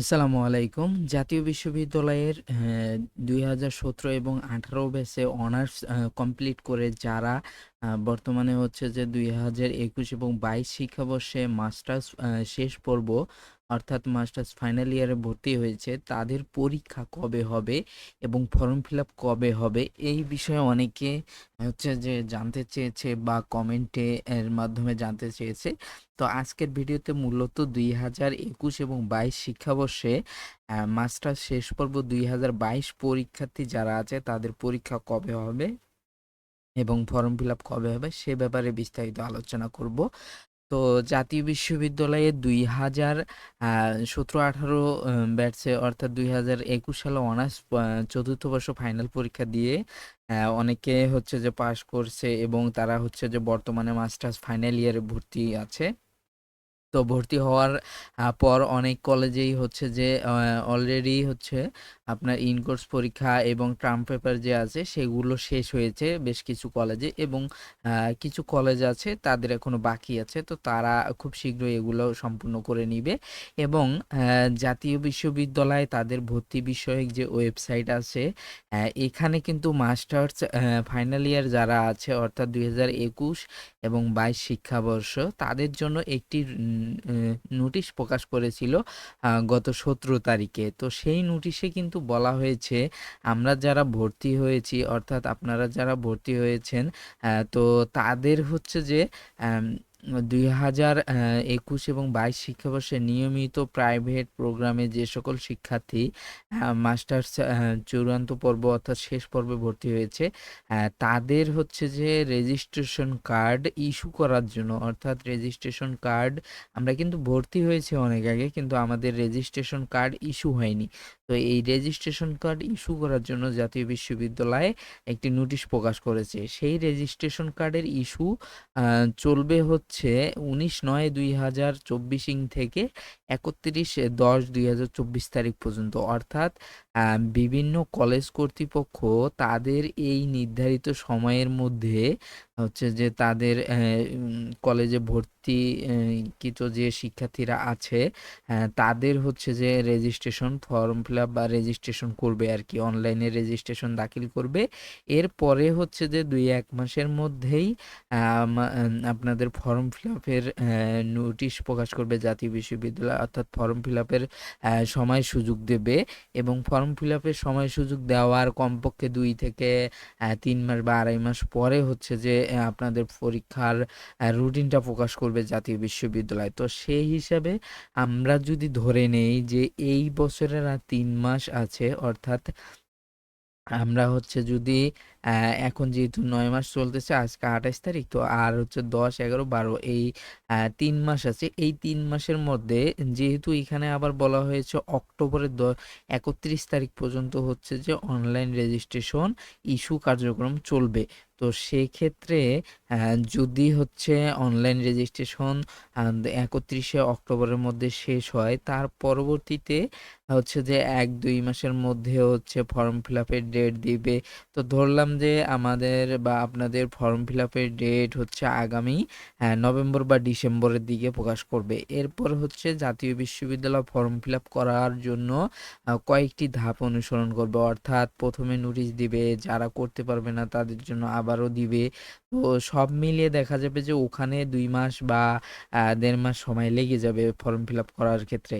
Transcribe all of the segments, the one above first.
আসসালামু আলাইকুম। জাতীয় বিশ্ববিদ্যালয়ের দুই হাজার সতেরো এবং ১৮ ব্যাচে অনার্স কমপ্লিট করে যারা বর্তমানে হচ্ছে যে ২০২১ এবং ২২ শিক্ষাবর্ষে মাস্টার্স শেষ পর্ব অর্থাৎ মাস্টার্স ফাইনাল ইয়ারে ভর্তি হয়েছে, তাদের পরীক্ষা কবে হবে এবং ফর্ম ফিল আপ কবে হবে? এই বিষয়ে অনেকে হচ্ছে যে জানতে চেয়েছে বা কমেন্টে এর মাধ্যমে জানতে চেয়েছে। তো আজকের ভিডিওতে মূলত ২০২১ এবং ২২ শিক্ষাবর্ষে আ মাস্টার্স শেষ পর্ব ২০২২ পরীক্ষার্থী যারা আছে তাদের পরীক্ষা কবে হবে এবং ফর্ম ফিল আপ কবে হবে সে ব্যাপারে বিস্তারিত আলোচনা করব। তো জাতীয় বিশ্ববিদ্যালয়ে দুই হাজার সতেরো আঠারো ব্যাটসে অর্থাৎ দুই হাজার একুশ সালে অনার্স চতুর্থ বর্ষ ফাইনাল পরীক্ষা দিয়ে অনেকে হচ্ছে যে পাশ করছে এবং তারা হচ্ছে যে বর্তমানে মাস্টার্স ফাইনাল ইয়ারে ভর্তি আছে। তো ভর্তি হওয়ার পর অনেক কলেজেই হচ্ছে যে অলরেডি হচ্ছে আপনার ইন কোর্স পরীক্ষা এবং টার্ম পেপার যে আছে সেগুলো শেষ হয়েছে বেশ কিছু কলেজে এবং কিছু কলেজ আছে তাদের এখনও বাকি আছে। তো তারা খুব শীঘ্রই এগুলো সম্পূর্ণ করে নিবে এবং জাতীয় বিশ্ববিদ্যালয়ে তাদের ভর্তি বিষয়ক যে ওয়েবসাইট আছে এখানে কিন্তু মাস্টার্স ফাইনাল ইয়ার যারা আছে অর্থাৎ ২০২১ এবং ২২ শিক্ষাবর্ষ তাদের জন্য একটি নোটিশ প্রকাশ করেছিল গত ১৭ তারিখে। তো সেই নোটিশে কিন্তু বলা হয়েছে, আমরা যারা ভর্তি হয়েছি, অর্থাৎ আপনারা যারা ভর্তি হয়েছেন তো তাদের হচ্ছে যে আম ২০২১ এবং ২২ শিক্ষাবর্ষে নিয়মিত প্রাইভেট প্রোগ্রামে যে সকল শিক্ষার্থী মাস্টার্স চূড়ান্ত পর্ব অর্থাৎ শেষ পর্বে ভর্তি হয়েছে, তাদের হচ্ছে যে রেজিস্ট্রেশন কার্ড ইস্যু করার জন্য অর্থাৎ রেজিস্ট্রেশন কার্ড আমরা কিন্তু ভর্তি হয়েছি অনেক আগে কিন্তু আমাদের রেজিস্ট্রেশন কার্ড ইস্যু হয়নি। তো এই রেজিস্ট্রেশন কার্ড ইস্যু করার জন্য জাতীয় বিশ্ববিদ্যালয়ে একটি নোটিশ প্রকাশ করেছে। সেই রেজিস্ট্রেশন কার্ডের ইস্যু চলবে হচ্ছে ১৯-৯-২০২৪ ইং থেকে ৩১-১০-২০২৪ তারিখ পর্যন্ত। অর্থাৎ বিভিন্ন কলেজ কর্তৃপক্ষ তাদের এই নির্ধারিত সময়ের মধ্যে হচ্ছে যে তাদের কলেজে ভর্তি কৃত যে শিক্ষার্থীরা আছে তাদের হচ্ছে যে রেজিস্ট্রেশন ফর্ম ফিল আপ বা রেজিস্ট্রেশন করবে আর কি অনলাইনে রেজিস্ট্রেশন দাখিল করবে। এরপরে হচ্ছে যে ২-১ মাসের মধ্যেই আপনাদের ফর্ম ফিল আপের নোটিশ প্রকাশ করবে জাতীয় বিশ্ববিদ্যালয়, অর্থাৎ ফর্ম ফিল আপের সময় সুযোগ দেবে এবং ফর্ম ফিল আপের সময় সুযোগ দেওয়ার কমপক্ষে দুই থেকে তিন মাস বা ২.৫ মাস পরে হচ্ছে যে আপনাদের পরীক্ষার রুটিনটা প্রকাশ করবে জাতীয় বিশ্ববিদ্যালয়। তো সেই হিসাবে আমরা যদি ধরে নেই যে এই বছরের আর তিন মাস আছে, অর্থাৎ আমরা হচ্ছে যদি এখন যেহেতু নয় মাস চলতেছে, আজকে ২৮ তারিখ, তো আর হচ্ছে দশ, এগারো, বারো এই তিন মাস আছে। এই তিন মাসের মধ্যে যেহেতু এখানে আবার বলা হয়েছে অক্টোবরের দ ৩১ তারিখ পর্যন্ত হচ্ছে যে অনলাইন রেজিস্ট্রেশন ইস্যু কার্যক্রম চলবে। তো সেক্ষেত্রে যদি হচ্ছে অনলাইন রেজিস্ট্রেশন একত্রিশে অক্টোবরের মধ্যে শেষ হয়, তার পরবর্তীতে হচ্ছে যে ১-২ মাসের মধ্যে হচ্ছে ফর্ম ফিল আপের ডেট দিবে। তো ধরলাম যে আমাদের বা আপনাদের ফর্ম ফিল আপের ডেট হচ্ছে আগামী নভেম্বর বা ডিসেম্বরের দিকে প্রকাশ করবে। এরপর হচ্ছে জাতীয় বিশ্ববিদ্যালয় ফর্ম ফিল আপ করার জন্য কয়েকটি ধাপ অনুসরণ করবে। অর্থাৎ প্রথমে নোটিশ দিবে, যারা করতে পারবে না তাদের জন্য আবারও দিবে। তো সব মিলিয়ে দেখা যাবে যে ওখানে দুই মাস বা দেড় মাস সময় লেগে যাবে ফর্ম ফিল আপ করার ক্ষেত্রে।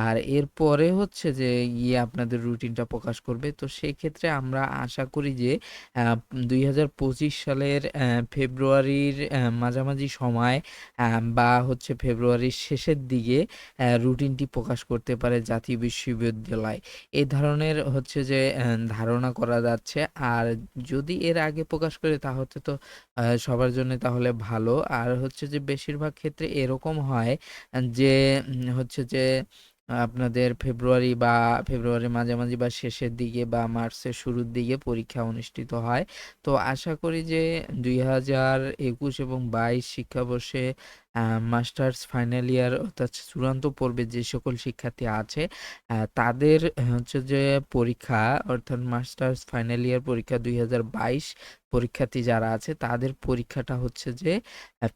আর এরপরে হচ্ছে যে গিয়ে আপনাদের রুটিনটা প্রকাশ করবে। তো সেক্ষেত্রে আমরা আশা করি যে ২০২৫ সালের ফেব্রুয়ারির মাঝামাঝি সময় বা হচ্ছে ফেব্রুয়ারির শেষের দিকে রুটিনটি প্রকাশ করতে পারে জাতীয় বিশ্ববিদ্যালয়। এ ধরনের হচ্ছে যে ধারণা করা যাচ্ছে। আর যদি এর আগে প্রকাশ করে তা হচ্ছে তো সবার জন্য তাহলে ভালো। আর হচ্ছে যে, বেশিরভাগ ক্ষেত্রে এরকম হয় যে হচ্ছে যে আপনাদের ফেব্রুয়ারি বা ফেব্রুয়ারির মাঝামাঝি বা শেষের দিকে বা মার্চের শুরুর দিকে পরীক্ষা অনুষ্ঠিত হয়। তো আশা করি যে ২০২১ এবং ২২ শিক্ষাবর্ষে মাস্টার্স ফাইনাল ইয়ার অর্থাৎ চূড়ান্ত পর্বে যে সকল শিক্ষার্থী আছে তাদের হচ্ছে যে পরীক্ষা, অর্থাৎ মাস্টার্স ফাইনাল ইয়ার পরীক্ষা দুই হাজার বাইশ পরীক্ষার্থী যারা আছে, তাদের পরীক্ষাটা হচ্ছে যে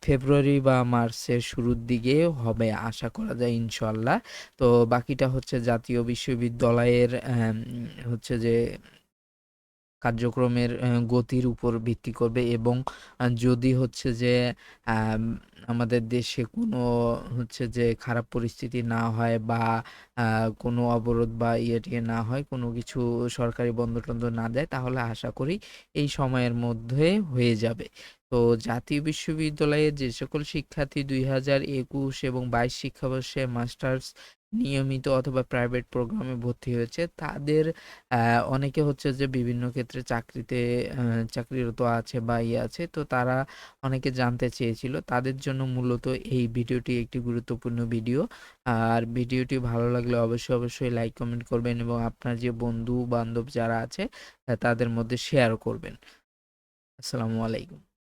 ফেব্রুয়ারি বা মার্চের শুরুর দিকে হবে আশা করা যায় ইনশাল্লাহ তো বাকিটা হচ্ছে জাতীয় বিশ্ববিদ্যালয়ের হচ্ছে যে কার্যক্রমের গতির উপর ভিত্তি করবে এবং যদি হচ্ছে যে আমাদের দেশে কোনো হচ্ছে যে খারাপ পরিস্থিতি না হয় বা কোনো অবরোধ বা ইয়ে না হয়, কোনো কিছু সরকারি বন্ধ টন্ধ না দেয়, তাহলে আশা করি এই সময়ের মধ্যে হয়ে যাবে। তো জাতীয় বিশ্ববিদ্যালয়ে যে সকল শিক্ষার্থী দুই হাজার একুশ এবং বাইশ শিক্ষাবর্ষে মাস্টার্স নিয়মিত অথবা প্রাইভেট প্রোগ্রামে ভর্তি হয়েছে। তাদের অনেকে হচ্ছে যে বিভিন্ন ক্ষেত্রে চাকরিতে চাকরিরত আছে বা ইয়ে আছে, তো তারা অনেকে জানতে চেয়েছিল। তাদের জন্য মূলত এই ভিডিওটি একটি গুরুত্বপূর্ণ ভিডিও। আর ভিডিওটি ভালো লাগলে অবশ্যই অবশ্যই লাইক কমেন্ট করবেন এবং আপনার যে বন্ধু বান্ধব যারা আছে তাদের মধ্যে শেয়ার করবেন। আসসালামু আলাইকুম।